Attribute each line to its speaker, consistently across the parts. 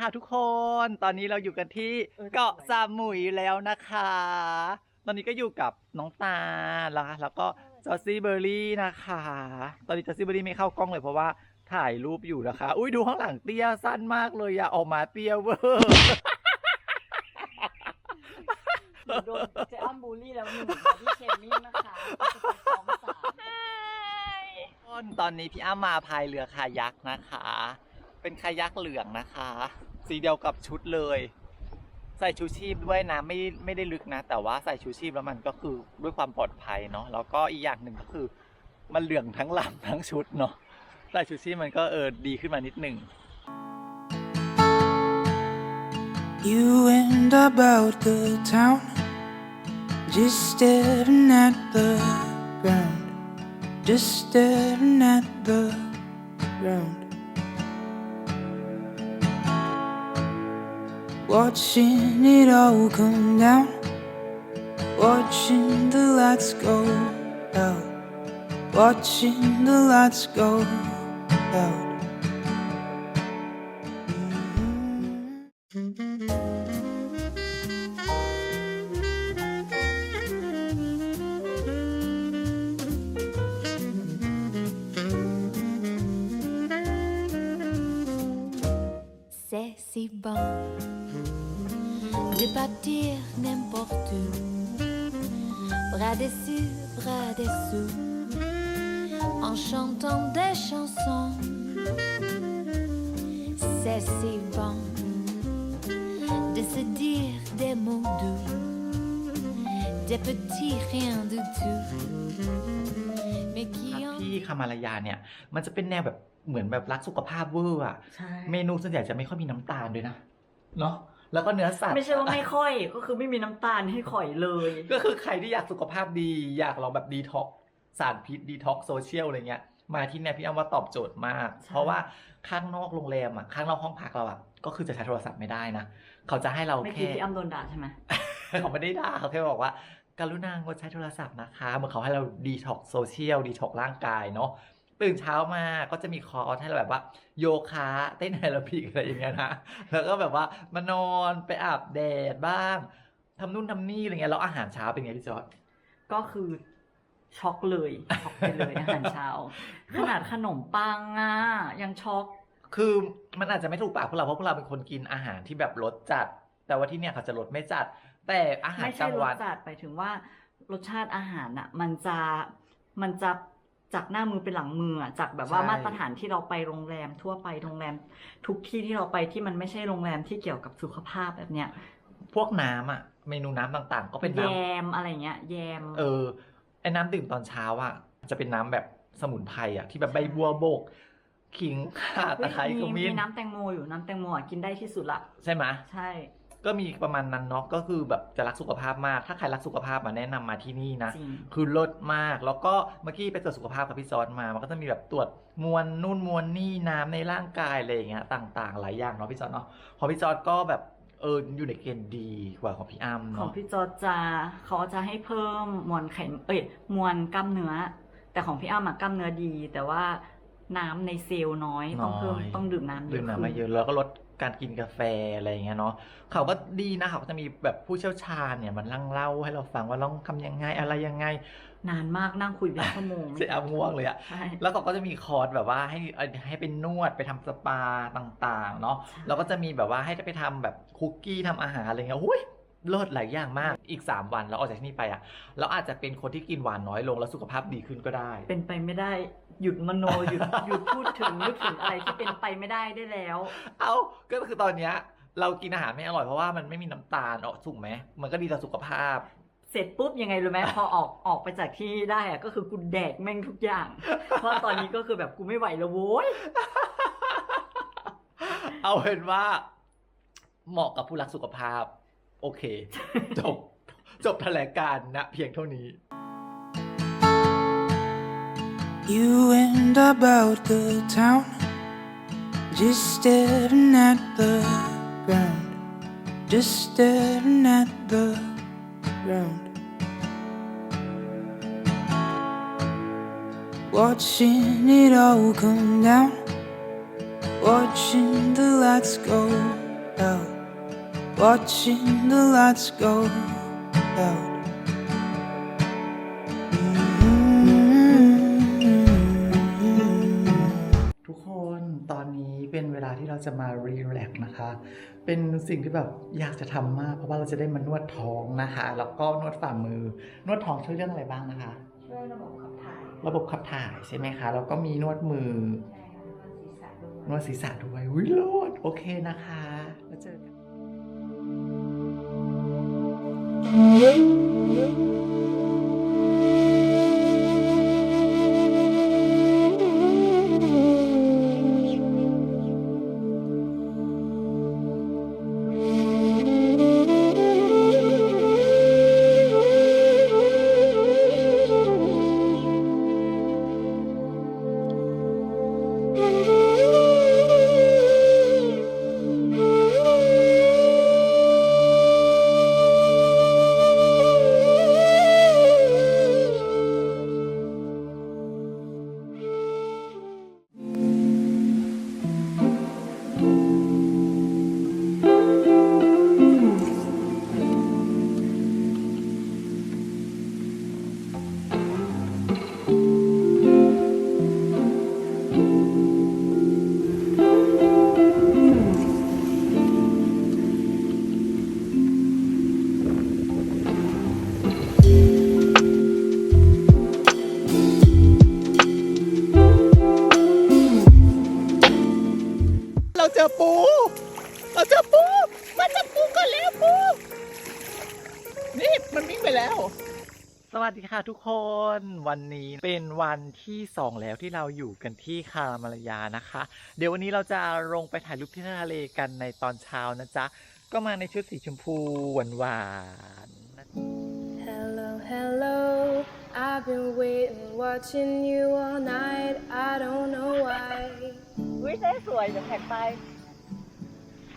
Speaker 1: ค่ะทุกคน ตอนนี้เราอยู่กันที่เกาะสมุยแล้วนะคะ ตอนนี้ก็อยู่กับน้องตาลนะคะแล้วก็จอซี่เบอร์รี่นะคะ ตอนนี้จอซี่เบอร์รี่ไม่เข้ากล้องเลยเพราะว่าถ่ายรูปอยู่นะคะ อุ้ยดูข้างหลังเตี้ยสั้นมากเลยอะออกมาเตี้ยเวอร์
Speaker 2: หนูโดนเจ๊อ้ำบูลลี่แล้วหนึ่งค่ะพี่เคมี่นะคะจะไปฟ้องศาล
Speaker 1: ตอนนี้พี่อ้ามาพายเรือคายักนะคะ เป็นคายักเหลืองนะคะ สีเดียวกับชุดเลย ใส่ชูชีพด้วยนะไม่ไม่ได้ลึกนะ แต่ว่าใส่ชูชีพแล้วมันก็คือด้วยความปลอดภัยเนาะแล้วก็อีกอย่างหนึ่งก็คือ มันเหลืองทั้งลำทั้งชุดเนาะใส่ชูชีพมันก็เออดีขึ้นมานิดหนึ่ง
Speaker 3: You went about the town, just staring at the ground, just staring at the ground. Watching it all come down, watching the lights go out, watching the lights go out.
Speaker 4: Bon de partir n'importe où, bras dessus, bras dessous, en chantant des chansons. C'est si bon de se dire des mots doux, des petits riens de tout, mais qui
Speaker 1: ครับ
Speaker 4: ont
Speaker 1: ที่คามาลายาเนี่ย มันจะเป็นแนวแบบเหมือนแบบรักสุขภาพเวอร์อะ
Speaker 2: ใช่
Speaker 1: เมนูส่วนใหญ่จะไม่ค่อยมีน้ำตาลด้วยนะ เนาะ แล้วก็เนื้อสัตว์
Speaker 2: ไม่ใช่ว่าไม่ค่อย ก็คือไม่มีน้ำตาลให้ข่อยเลย
Speaker 1: ก็คือใครที่อยากสุขภาพดี อยากลองแบบดีท็อกสารพิษดีท็อกโซเชียลอะไรเงี้ย มาที่เนี่ยพี่อ้ำว่าตอบโจทย์มาก
Speaker 2: ใช่
Speaker 1: เพราะว่าข้างนอกโรงแรมอะข้างนอกห้องพักเราอะก็คือจะใช้โทรศัพท์ไม่ได้นะ เขาจะให้เรา
Speaker 2: ไม่
Speaker 1: แค่
Speaker 2: คิดพี่อ้ำโดนด่าใช่ไหม
Speaker 1: เขาไม่ได้ด่าเขาแค่บอกว่าการุณางดใช้โทรศัพท์นะคะเหมือนเขาให้เราดีท็อกโซเชียลดีท็อกร่างกายเนาะ ตื่นเช้ามาก็จะมีคอร์สให้เราแบบว่า โยคะเต้นแอโรบิกอะไรอย่างเงี้ยนะแล้วก็แบบว่ามานอนไปอาบแดดบ้างทำนู่นทำนี่อะไรเงี้ยแล้วอาหารเช้าเป็นไงพี่จอร์ด
Speaker 2: ก็คือช็อกเลยช็อกไปเลยอาหารเช้า ขนาดขนมปังอะยังช็อก
Speaker 1: คือมันอาจจะไม่ถูกปากพวกเราเพราะพวกเราเป็นคนกินอาหารที่แบบรสจัด แต่ว่าที่เนี่ยเขาจะรสไม่จัด แต่อาหาร
Speaker 2: ไม่
Speaker 1: ก
Speaker 2: ใช่
Speaker 1: ลาง
Speaker 2: ร
Speaker 1: วั
Speaker 2: ส
Speaker 1: น
Speaker 2: จัดไปถึงว่ารสชาติอาหารอะ มันจะมันจะ จากหน้ามือเป็นหลังมืออะจากแบบว่า
Speaker 1: ใช่
Speaker 2: มาตรฐานที่เราไปโรงแรมทั่วไปโรงแรม ทุกที่ที่เราไปที่มันไม่ใช่โรงแรมที่เกี่ยวกับสุขภาพแบบเนี้ย
Speaker 1: พวกน้ำอะ เมนูน้ำต่างๆ ก็เป็น
Speaker 2: แย
Speaker 1: น้ำ
Speaker 2: มอะไรเงี้ยแยม
Speaker 1: เออไอ้น้ำดื่มตอนเช้าอะ จะเป็นน้ำแบบสมุนไพรอะ ที่แบบใบบัวบก ขิงข่าตะไคร้
Speaker 2: เฮ้ย
Speaker 1: ข
Speaker 2: มี
Speaker 1: มิ้น
Speaker 2: มีน้ำแตงโมอยู่น้ำแตงโมอะกินได้ที่สุดละ
Speaker 1: ใช่ไหม
Speaker 2: ใช่
Speaker 1: ก็มีประมาณนั้นเนาะก็คือแบบจะรักสุขภาพมาก ถ้าใครรักสุขภาพมาแนะนำมาที่นี่นะ
Speaker 2: จริง
Speaker 1: คือเลิศมากแล้วก็เมื่อกี้ไปตรวจสุขภาพกับพี่ซอนมา มันก็จะมีแบบตรวจมวลนู่นมวลนี่น้ำในร่างกายอะไรอย่างเงี้ยต่างๆ หลายอย่างเนาะพี่ซอนเนาะของพี่ซอนก็แบบเอออยู่ในเกณฑ์ดีกว่าของพี่อ้ำ
Speaker 2: ของ
Speaker 1: เนาะ
Speaker 2: พี่จอร์จจะเขาจะให้เพิ่มมวลไขมเอ้ยมวลกล้ามเนื้อ แต่ของพี่อ้ำอะกล้ามเนื้อดี แต่ว่าน้ำในเซลล์น้อยต้องเพิ่ม
Speaker 1: น้อย
Speaker 2: ต้องดื่มน้ำเย
Speaker 1: ดื่ม
Speaker 2: อะ
Speaker 1: น้ำมาเย
Speaker 2: ขึ้น
Speaker 1: อะแล้วก็ลด การกินกาแฟอะไรอย่างเงี้ยเนาะเขาก็ดีนะเขาก็จะมีแบบผู้เชี่ยวชาญเนี่ยมันลั่งเล่าให้เราฟังว่าต้องทำยังไงอะไรยังไง
Speaker 2: นานมากนั่งคุยเป็นชั่วโมง
Speaker 1: เสียง่วงเลยอะ
Speaker 2: ใช่
Speaker 1: แล้วเขาก็จะมีคอร์สแบบว่าให้ให้เป็นนวดไปทำสปาต่างๆ เนาะ
Speaker 2: ใช่
Speaker 1: แล้วก็จะมีแบบว่าให้ไปทำแบบคุกกี้ทำอาหารอะไรเงี้ยอุ้ย เลิศหลายอย่างมาก อีก 3 วันเราออกจากที่นี่ไปอะเราอาจจะเป็นคนที่กินหวานน้อยลงแล้วสุขภาพดีขึ้นก็ได้
Speaker 2: เป็นไปไม่ได้หยุดมโนหยุดหยุดพูดถึงนึกถึงอะไรที่เป็นไปไม่ได้ได้แล้ว
Speaker 1: เอาก็คือตอนเนี้ยเรากินอาหารไม่อร่อยเพราะว่ามันไม่มีน้ำตาลออกถูกไหมมันก็ดีต่อสุขภาพ
Speaker 2: เสร็จปุ๊บยังไงรู้ไหมพอออกออกไปจากที่ได้อะก็คือกูแดกแม่งทุกอย่าง เพราะตอนนี้ก็คือแบบกูไม่ไหวแล้วโว้ย
Speaker 1: เอาเป็นว่า เหมาะกับผู้รักสุขภาพ โอเค จบ จบแถลงการณ์ณเพียงเท่านี้
Speaker 3: You went about the town, just staring at the ground, just staring at the ground. Watching it all come down, watching the lights go out, watching the lights go out. Mm-hmm.
Speaker 1: ทุกคนตอนนี้เป็นเวลาที่เราจะมารีแลกซ์นะคะ เป็นสิ่งที่แบบอยากจะทำมาก เพราะว่าเราจะได้มานวดท้องนะคะ แล้วก็นวดฝ่ามือ นวดท้องช่วยเรื่องอะไรบ้างนะคะ
Speaker 2: ช่วยระบบขับถ่าย
Speaker 1: ระบบขับถ่ายใช่ไหมคะ แล้วก็มีนวดมือ
Speaker 2: ใช่ค่ะนวดศีรษะด้วย
Speaker 1: นวดศีรษะด้วยวิโรดโอเคนะคะ เวัสดีค่ะทุกคนวันนี้เป็นวันที่สองแล้วที่เราอยู่กันที่คารามาลายานะคะ เดี๋ยววันนี้เราจะลงไปถ่ายรูปที่ทะเลกันในตอนเช้านะจ๊ะ ก็มาในชุดสีชมพูหวานๆนะ
Speaker 5: Hello, hello. I've been waiting, watching you all night. I don't know why.
Speaker 1: วิเซ่สวยจะแท็กไป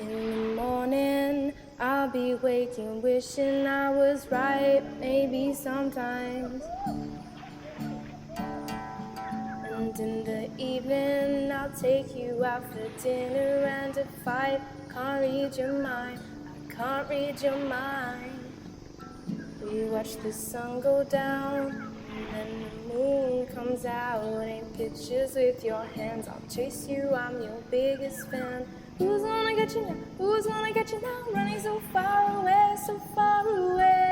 Speaker 5: In the morning, I'll be waking, wishing I was right. Maybe sometimes. And in the evening, I'll take you out for dinner and a fight. Can't read your mind. I can't read your mind. We watch the sun go down, and then the moon comes out. Ain't pictures with your hands. I'll chase you, I'm your biggest fan. Who's gonna get you now? Who's gonna get you now? Running so far away, so far away.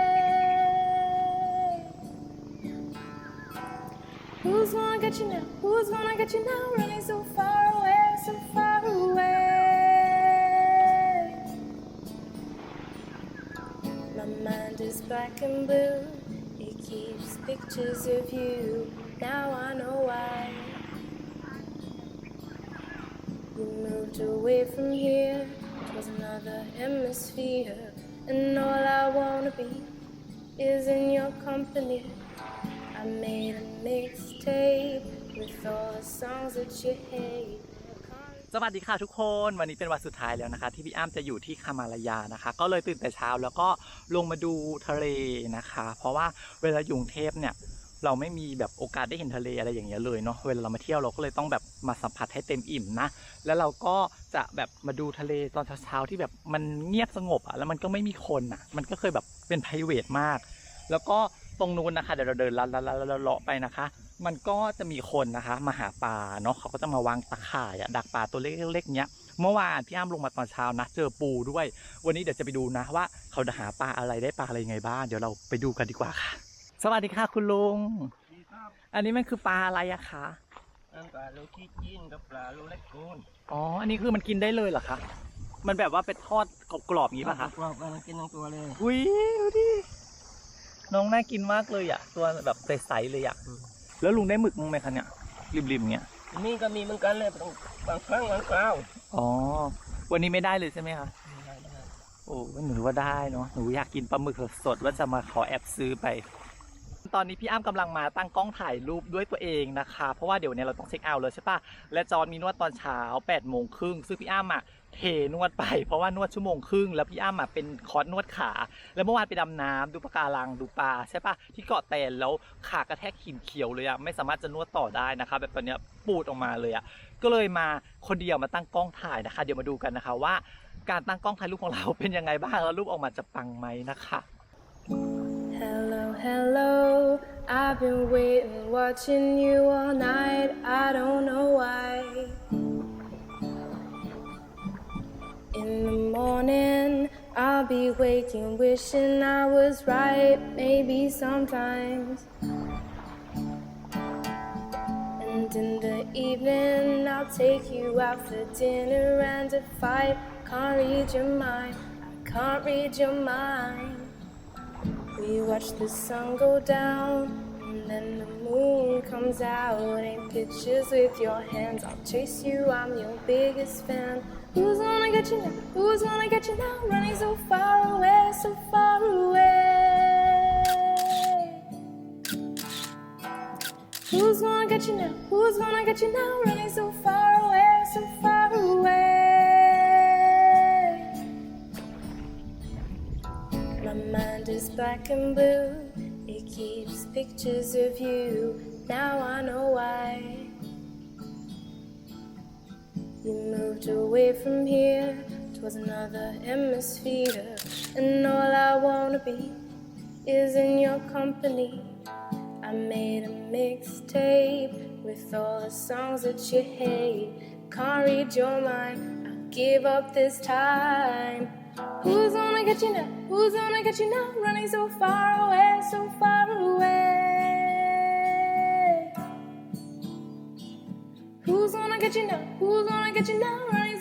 Speaker 5: Who's gonna get you now? Who's gonna get you now? Running so far away, so far away. My mind is black and blue. It keeps pictures of you. Now I know why. Moved away from here towards another hemisphere. And all I wanna be is in your company. I made a mixtape with all the songs that you hate.
Speaker 1: สวัสดีค่ะทุกคนวันนี้เป็นวันสุดท้ายแล้วนะคะ ที่พี่อ้ำจะอยู่ที่คามาลายานะคะ ก็เลยตื่นแต่เช้าแล้วก็ลงมาดูทะเลนะคะ เพราะว่าเวลาอยู่กรุงเทพเนี่ย เราไม่มีแบบโอกาสได้เห็นทะเลอะไรอย่างเงี้ยเลยเนาะเวลาเรามาเที่ยวเราก็เลยต้องแบบมาสัมผัสให้เต็มอิ่มนะ แล้วเราก็จะแบบมาดูทะเลตอนเช้าๆที่แบบมันเงียบสงบอะแล้วมันก็ไม่มีคนอะ มันก็เคยแบบเป็น p r i v a t มาก แล้วก็ตรงนู้นนะคะเดี๋ยวเราเดินลัดลัดลัดลัดเลาะไปนะคะ มันก็จะมีคนนะคะ มาหาปลาเนาะเขาก็จะมาวางตะข่ายอะดักปลาตัวเล็กๆเนี้ยเมื่อวานพี่อ้ามลงมาตอนเช้านะเจอปูด้วย วันนี้เดี๋ยวจะไปดูนะว่า เขาจะหาปลาอะไรได้ปลาอะไรยังไงบ้างเดี๋ยวเราไปดูกันดีกว่าค่ะ วัสดีค่ะคุณลุงอันนี้มันคือปลาอะไรอะคะ
Speaker 6: อันปลาลูกขี้จีนกับปลาลูกเล็กกูน
Speaker 1: อ๋อ อันนี้คือมันกินได้เลยเหรอคะ มันแบบว่าเป็นทอดกรอบๆอย่างนี้ป่ะคะ
Speaker 6: กรอบๆมันกินทั้งตัวเลย
Speaker 1: อุ้ยดูดิ น้องน่ากินมากเลยอะตัวแบบใสๆเลยอะแล้วลุงได้หมึกมั้งไหมคะเนี่ย ริมๆเนี้ย
Speaker 6: นี่ก็มีเหมือนกันเลยบางบางครั้งบางคราว
Speaker 1: อ๋อ วันนี้ไม่ได้เลยใช่ไหมคะ โอ้หนูว่าได้เนาะ หนูอยากกินปลาหมึกสดๆว่าจะมาขอแอบซื้อไป ตอนนี้พี่อ้ำกำลังมาตั้งกล้องถ่ายรูปด้วยตัวเองนะคะ เพราะว่าเดี๋ยวเนี้เราต้องเช็คเอาท์เลยใช่ปะและจอนมีนวดตอนเช้า8ปดโมงครึ่งซึ่งพี่อ้ำอะเทนวดไปเพราะว่านวดชั่วโมงครึ่งแล้วพี่อ้ำอะเป็นคอร์สนวดขา แล้วเมื่อวานไปดำน้ำดูปะการังดูปลาใช่ปะที่เกาะแตนแล้วขากระแทกหินเขียวเลยอะไม่สามารถจะนวดต่อได้นะคะแบบตอนเนี้ยปูดออกมาเลยอะก็เลยมาคนเดียวมาตั้งกล้องถ่ายนะคะ เดี๋ยวมาดูกันนะคะว่า การตั้งกล้องถ่ายรูปของเราเป็นยังไงบ้างแล้วรูปออกมาจะปังไหมนะคะ
Speaker 5: Hello. I've been waiting, watching you all night. I don't know why. In the morning, I'll be waking, wishing I was right. Maybe sometimes. And in the evening, I'll take you out for dinner. And if I can't read your mind, I can't read your mind. We watch the sun go down, and then the moon comes out. Ain't pictures with your hands. I'll chase you, I'm your biggest fan. Who's gonna get you now? Who's gonna get you now? Running so far away, so far away. Who's gonna get you now? Who's gonna get you now? Running so far away, so far black and blue. It keeps pictures of you. Now I know why. You moved away from here towards another hemisphere. And all I wanna be is in your company. I made a mixtape with all the songs that you hate. Can't read your mind. I give up this time. Who's gonna get you now? Who's gonna get you now? Running so far away, so far away. Who's gonna get you now? Who's gonna get you now? Running